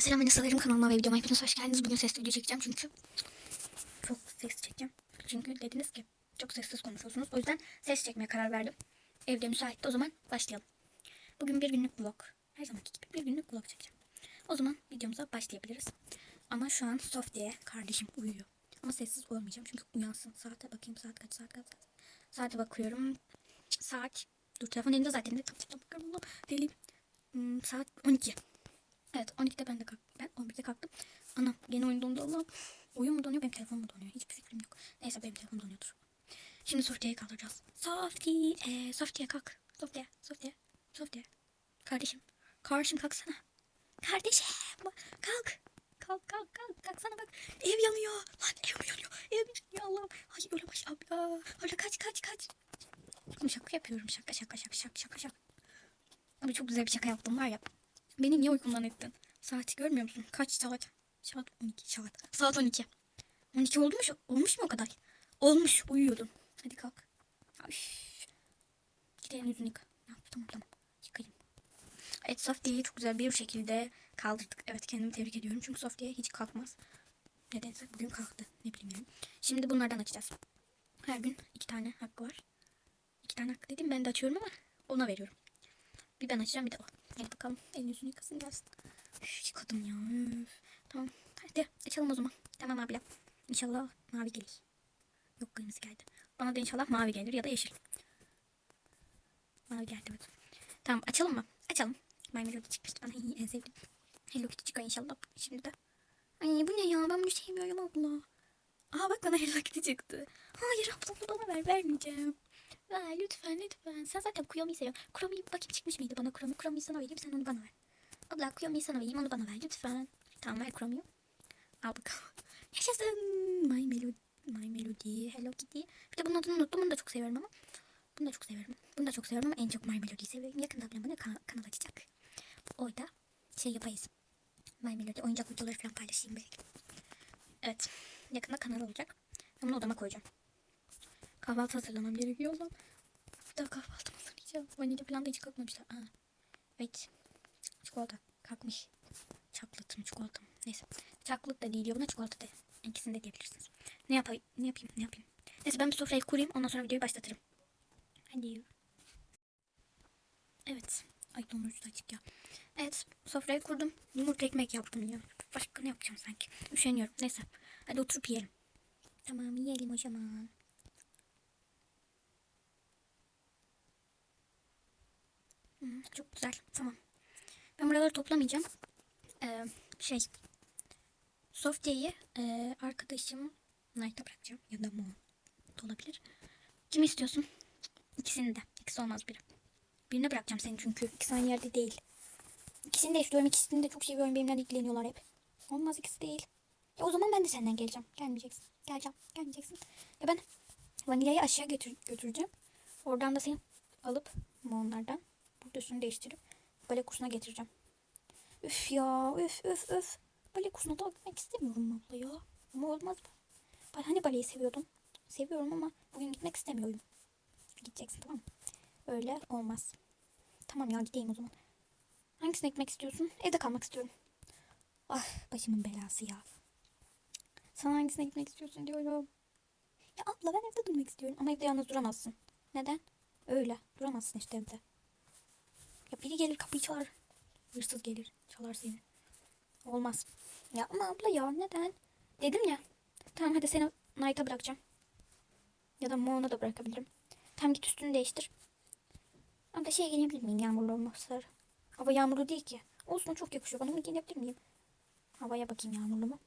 Ee, selam Enesalerim kanalıma ve videoma hepiniz hoş geldiniz. Bugün sesli video çekeceğim çünkü çok ses çekeceğim. Çünkü dediniz ki çok sessiz konuşuyorsunuz. O yüzden ses çekmeye karar verdim. Evde müsaitti o zaman başlayalım. Bugün bir günlük vlog. Her zamanki gibi bir günlük vlog çekeceğim. O zaman videomuza başlayabiliriz. Ama şu an Sofya'ya kardeşim uyuyor. Ama sessiz olmayacağım çünkü uyansın. Saate bakayım saat kaç saat kaç. Saate bakıyorum. Saat. Dur telefon elimde zaten. Deliyim. Hmm, saat 12. Evet 12'de ben de kalktım. Ben 11'de kalktım. Anam gene oyun dondu Allah'ım. Oyun mu donuyor benim telefonum mu donuyor? Hiçbir fikrim yok. Neyse benim telefonum donuyordur. Şimdi Sofya'yı kaldıracağız. Sofya, ee, Sofya kalk. Sofya, Sofya, Sofya. Kardeşim, kardeşim kalksana. Kardeşim, kalk. Kalk, kalk, kalk, kalksana bak. Ev yanıyor. Lan ev mi yanıyor? Ev mi yanıyor Allah'ım. Ay ölemez abla. Abla kaç, kaç, kaç. Şaka yapıyorum. Şaka, şaka, şaka, şaka, şaka. Abi çok güzel bir şaka yaptım var ya. Beni niye uykumdan ettin? Saati görmüyor musun? Kaç saat? Saat 12 saat. Saat 12. 12 olmuş, olmuş mu o kadar? Olmuş. Uyuyordun. Hadi kalk. Ay. Gidelim yüzünü yıka. Tamam tamam. Yıkayayım. Evet Sofya'yı çok güzel bir şekilde kaldırdık. Evet kendimi tebrik ediyorum. Çünkü Sofya hiç kalkmaz. Nedense bugün kalktı. Ne yani. Şimdi bunlardan açacağız. Her gün iki tane hakkı var. İki tane hakkı dedim ben de açıyorum ama ona veriyorum. Bir ben açacağım bir de o. Hadi bakalım. Elini yüzünü yıkasın gelsin. Üf, yıkadım ya. Üf. Tamam. Hadi açalım o zaman. Tamam abiler. İnşallah mavi gelir. Yok kırmızı geldi. Bana da inşallah mavi gelir ya da yeşil. Mavi geldi evet. Tamam açalım mı? Açalım. My Melody çıkmıştı bana en sevdiğim. Hello Kitty çıkar inşallah. Şimdi de. Ay bu ne ya ben bunu sevmiyorum abla. Aa bak bana Hello Kitty çıktı. Hayır abla bu bana ver vermeyeceğim. Ver lütfen lütfen. Sen zaten Kuyomi'yi seviyorsun. Kuyomi bakayım çıkmış mıydı bana Kuyomi? Kuyomi'yi sana vereyim sen onu bana ver. Abla Kuyomi'yi sana vereyim onu bana ver lütfen. Tamam ver Kuyomi'yi. Al bakalım. Yaşasın. My Melody. My Melody. Hello Kitty. Bir de bunun adını unuttum. Bunu da çok seviyorum ama. Bunu da çok seviyorum. Bunu da çok seviyorum ama en çok My Melody'yi seviyorum. Yakında ablam bana kan- kanal açacak. Orada şey yapayız. My Melody oyuncak videoları falan paylaşayım belki. Evet. Yakında kanal olacak. Ben bunu odama koyacağım. Kahvaltı hazırlamam gerekiyor o zaman. Bir daha kahvaltı hazırlayacağım. Vanilya falan da hiç kalkmamışlar. Aa. Evet. Çikolata. Kalkmış. Chocolate mı çikolata mı? Neyse. Chocolate da değil ya buna çikolata da. İkisini de diyebilirsiniz. Ne yapayım? Ne yapayım? Ne yapayım? Neyse ben bir sofrayı kurayım. Ondan sonra videoyu başlatırım. Hadi. Evet. Ay dondurucu da açık ya. Evet sofrayı kurdum. Yumurta ekmek yaptım ya. Başka ne yapacağım sanki? Üşeniyorum. Neyse. Hadi oturup yiyelim. Tamam yiyelim o zaman. Çok güzel. Tamam. Ben buraları toplamayacağım. Ee, şey. Sofya'yı e, arkadaşım Knight'a bırakacağım. Ya da Mo olabilir. Kimi istiyorsun? İkisini de. İkisi olmaz biri. Birine bırakacağım seni çünkü. İkisi aynı yerde değil. İkisini de istiyorum. İkisini de çok seviyorum. Benimle ilgileniyorlar hep. Olmaz ikisi değil. Ya o zaman ben de senden geleceğim. Gelmeyeceksin. Geleceğim. Gelmeyeceksin. Ya ben vanilyayı aşağı götür götüreceğim. Oradan da seni alıp onlardan burada değiştirip bale kursuna getireceğim. Üf ya üf üf üf. Bale kursuna da gitmek istemiyorum abla ya. Ama olmaz. Ben hani baleyi seviyordum. Seviyorum ama bugün gitmek istemiyorum. Gideceksin tamam mı? Öyle olmaz. Tamam ya gideyim o zaman. Hangisine gitmek istiyorsun? Evde kalmak istiyorum. Ah başımın belası ya. Sana hangisine gitmek istiyorsun diyorum. Ya abla ben evde durmak istiyorum. Ama evde yalnız duramazsın. Neden? Öyle. Duramazsın işte evde. Ya biri gelir kapıyı çalar. Hırsız gelir. Çalar seni. Olmaz. Ya ama abla ya neden? Dedim ya. Tamam hadi seni Knight'a bırakacağım. Ya da Moon'a da bırakabilirim. Tam git üstünü değiştir. Abla şey giyinebilir miyim yağmurlu olmazsa? Hava yağmurlu değil ki. Olsun çok yakışıyor. Bana bunu giyinebilir miyim? Havaya bakayım yağmurlu mu?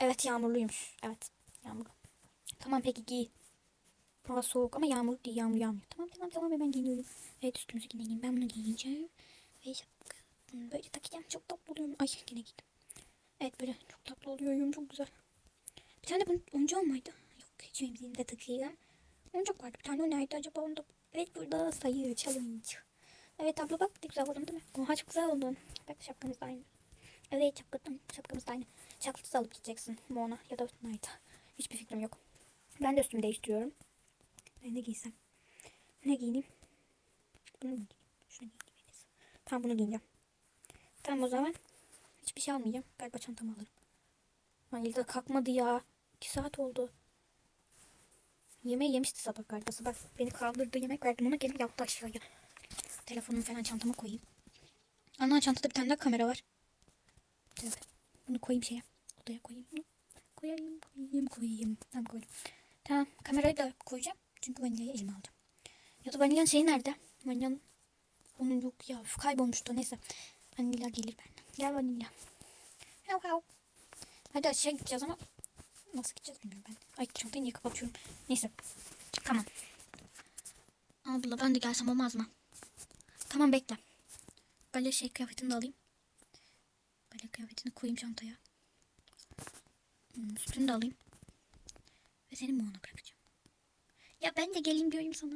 Evet yağmurluymuş. Evet yağmurlu. Tamam peki giy. Hava soğuk ama yağmur değil. Yağmur yağmıyor. Tamam tamam tamam hemen giyiniyorum. Evet üstümüzü giyineyim. Ben bunu giyineceğim. Ve şapka. Böyle takacağım. Çok tatlı oluyorum. Ay yine giydim. Evet böyle çok tatlı oluyorum. Çok güzel. Bir tane bunun oyuncağım vardı. Yok hiç benim de takayım. Oyuncak vardı bir tane. O nerede acaba? Onu da... Evet burada sayı challenge. Evet abla bak ne güzel oldum değil mi? Oha çok güzel oldun. Bak şapkamız aynı. Evet şapkam, şapkamız da aynı. Şapkası alıp gideceksin Mona ya da Knight'a. Hiçbir fikrim yok. Ben de üstümü değiştiriyorum. Ben ne giysem? Ne giyineyim? Bunu mu giyeyim? Şunu giyeyim. Tamam bunu giyeceğim. Tamam o zaman Hiçbir şey almayacağım. Galiba çantamı alırım. Vanilya da kalkmadı ya. 2 saat oldu. Yemeği yemişti sabah galiba. Sabah beni kaldırdı yemek verdim ona gelip yaptı aşağıya. Telefonumu falan çantama koyayım. Ana çantada bir tane daha kamera var. Evet. Bunu koyayım şeye. Odaya koyayım. Koyayım, koyayım, koyayım. Tamam koydum. Tamam kamerayı da koyacağım. Çünkü vanilyayı elime alacağım. Ya da vanilyanın şeyi nerede? Vanilyanın onun yok ya. Kaybolmuştu. Neyse. Vanilya gelir benden. Gel vanilya. Hav hav. Hadi aşağı gideceğiz ama nasıl gideceğiz bilmiyorum ben. Ay çantayı niye kapatıyorum. Neyse. Tamam. Abla ben de gelsem olmaz mı? Tamam bekle. Bale şey kıyafetini de alayım. Bale kıyafetini koyayım çantaya. Hmm, Üstünü de alayım. Ve seni Moğan'a bırakacağım. Ya ben de geleyim diyorum sana.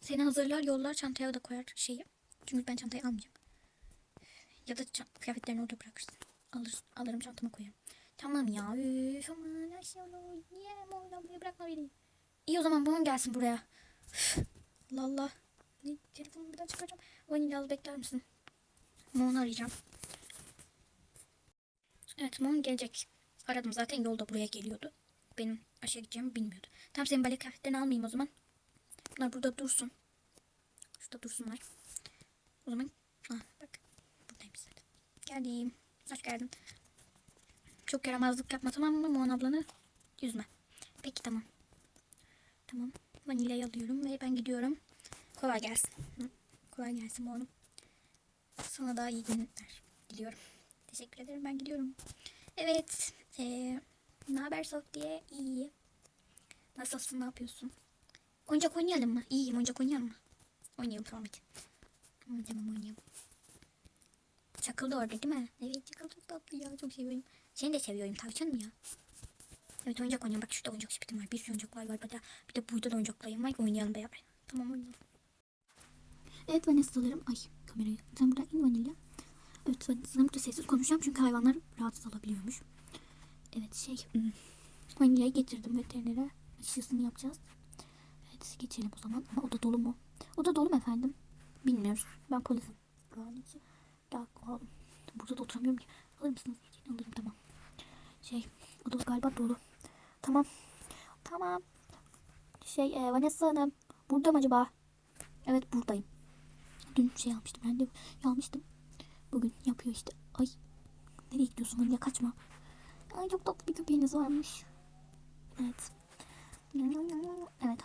Seni hazırlar yollar çantaya da koyar şeyi. Çünkü ben çantayı almayacağım. Ya da kıyafetlerini orada bırakırsın. Alır, alırım çantama koyarım. Tamam ya. Üf, aman aşağıda niye oradan buraya bırakma beni. İyi o zaman babam gelsin buraya. Üf, Allah Allah. Ne, telefonumu bir daha çıkaracağım. Vanilya az bekler misin? Moğan'ı arayacağım. Evet Moğan gelecek. Aradım zaten yolda buraya geliyordu. Benim aşağı gideceğimi bilmiyordu. Tamam senin bale kıyafetlerini almayayım o zaman. Bunlar burada dursun. Şurada dursunlar. O zaman ah, bak buradaymış zaten. Geldim. Hoş geldin. Çok yaramazlık yapma tamam mı Moğan ablanı? Yüzme. Peki tamam. Tamam. Vanilyayı alıyorum ve ben gidiyorum. Kolay gelsin. Hı? Kolay gelsin Moğan'ım. Sana daha iyi günler diliyorum. Teşekkür ederim ben gidiyorum. Evet. Ee, ne haber Sof diye? İyi. Nasılsın? Ne yapıyorsun? Oyuncak oynayalım mı? İyiyim. Oyuncak oynayalım mı? Oynayalım tamam hadi. Tamam tamam oynayalım. Çakıl da orada değil mi? Evet çakıl tatlı ya. Çok seviyorum. Seni de seviyorum tavşan mı ya? Evet oyuncak oynayalım. Bak şurada oyuncak sepetim var. Bir sürü oyuncak var galiba. Bir de burada da oyuncaklarım var. Oynayalım beraber. Tamam oynayalım. Evet Vanessa'larım. Ay kamerayı. Sen burada in vanilya. Evet Vanessa'larım burada sessiz konuşacağım. Çünkü hayvanlar rahatsız olabiliyormuş. Evet şey. hmm, Vanilyayı getirdim veterinere. Aşısını yapacağız. Evet geçelim o zaman. Ama oda dolu mu? Oda dolu mu efendim? Bilmiyoruz. Ben polisim. Daha oğlum. Burada da oturamıyorum ki. Alır mısınız? Alırım tamam. Şey oda galiba dolu. Tamam. Tamam. Şey e, Vanessa Hanım. Burada mı acaba? Evet buradayım. Dün şey almıştım. Ben de almıştım. Bugün yapıyor işte. Ay. Nereye gidiyorsun Vanilya kaçma. Ay çok tatlı bir köpeğiniz varmış. Evet. Evet.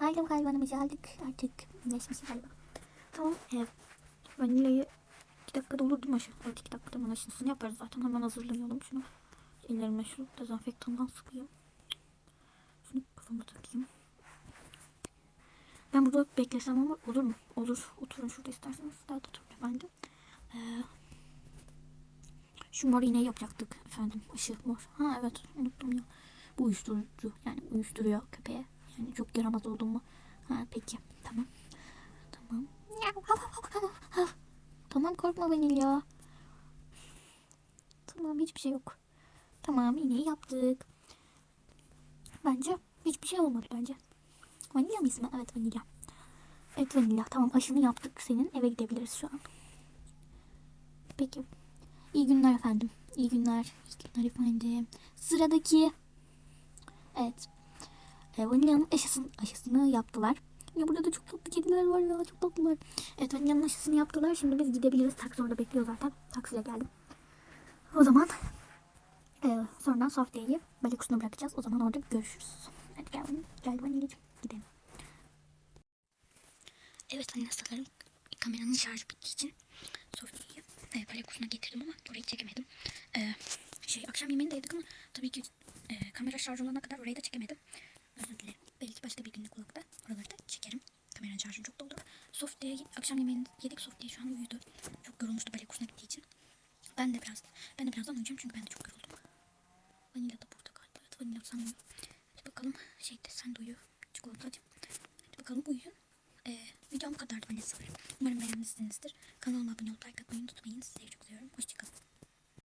Ailem hayvanımızı aldık. Artık iyileşmiş galiba. Tamam. Evet. Vanilyayı 2 dakikada olur değil mi aşı? Evet 2 dakikada hemen aşısını yaparız zaten. Hemen hazırlayalım şunu. Ellerime şu dezenfektandan sıkayım. Şunu kafama takayım. Ben burada beklesem ama olur mu? Olur. Oturun şurada isterseniz. Daha da oturun efendim. Ee, şu mor iğneyi yapacaktık efendim. Aşı mor. Ha evet unuttum ya. Bu uyuşturucu. Yani uyuşturuyor köpeğe. Yani çok yaramaz oldum mu? Ha peki. Tamam. Tamam. Tamam korkma Vanilya. Tamam hiçbir şey yok. Tamam iğneyi yaptık. Bence hiçbir şey olmadı bence. Vanilya mı ismi? Evet vanilya. Evet vanilya. Tamam aşını yaptık senin. Eve gidebiliriz şu an. Peki. İyi günler efendim. İyi günler. İyi günler efendim. Sıradaki. Evet. E, Vanilya'nın aşısını, aşısını yaptılar. Ya burada da çok tatlı kediler var ya. Çok tatlılar. Evet Vanilya'nın aşısını yaptılar. Şimdi biz gidebiliriz. Taksi orada bekliyor zaten. Taksiyle geldim. O zaman e, sonradan Sofya'yı bale kursuna bırakacağız. O zaman orada görüşürüz. Hadi gel, gel Vanilya'cığım. Gidelim. Evet anne sanırım kameranın şarjı bittiği için Sofya'yı e, bale kursuna getirdim ama orayı çekemedim. E, şey akşam yemeğini de yedik ama tabii ki e, kamera şarj olana kadar orayı da çekemedim. Özür dilerim. Belki başka bir günlük vlogda oraları da çekerim. Kameranın şarjı çok doldu. Sofya'ya akşam yemeğini yedik. Sofya şu an uyudu. Çok yorulmuştu bale kursuna gittiği için. Ben de biraz ben de birazdan uyuyacağım çünkü ben de çok yoruldum. Vanilya da burada galiba. Evet Vanilya sanmıyor. Hadi bakalım. Şey de sen de uyu. Çikolatacığım. Hadi bakalım uyuyun. Ee, videom bu kadardı Vanessa. Umarım beğenmişsinizdir. Kanalıma abone olup like atmayı unutmayın. Sizleri çok seviyorum. Hoşçakalın.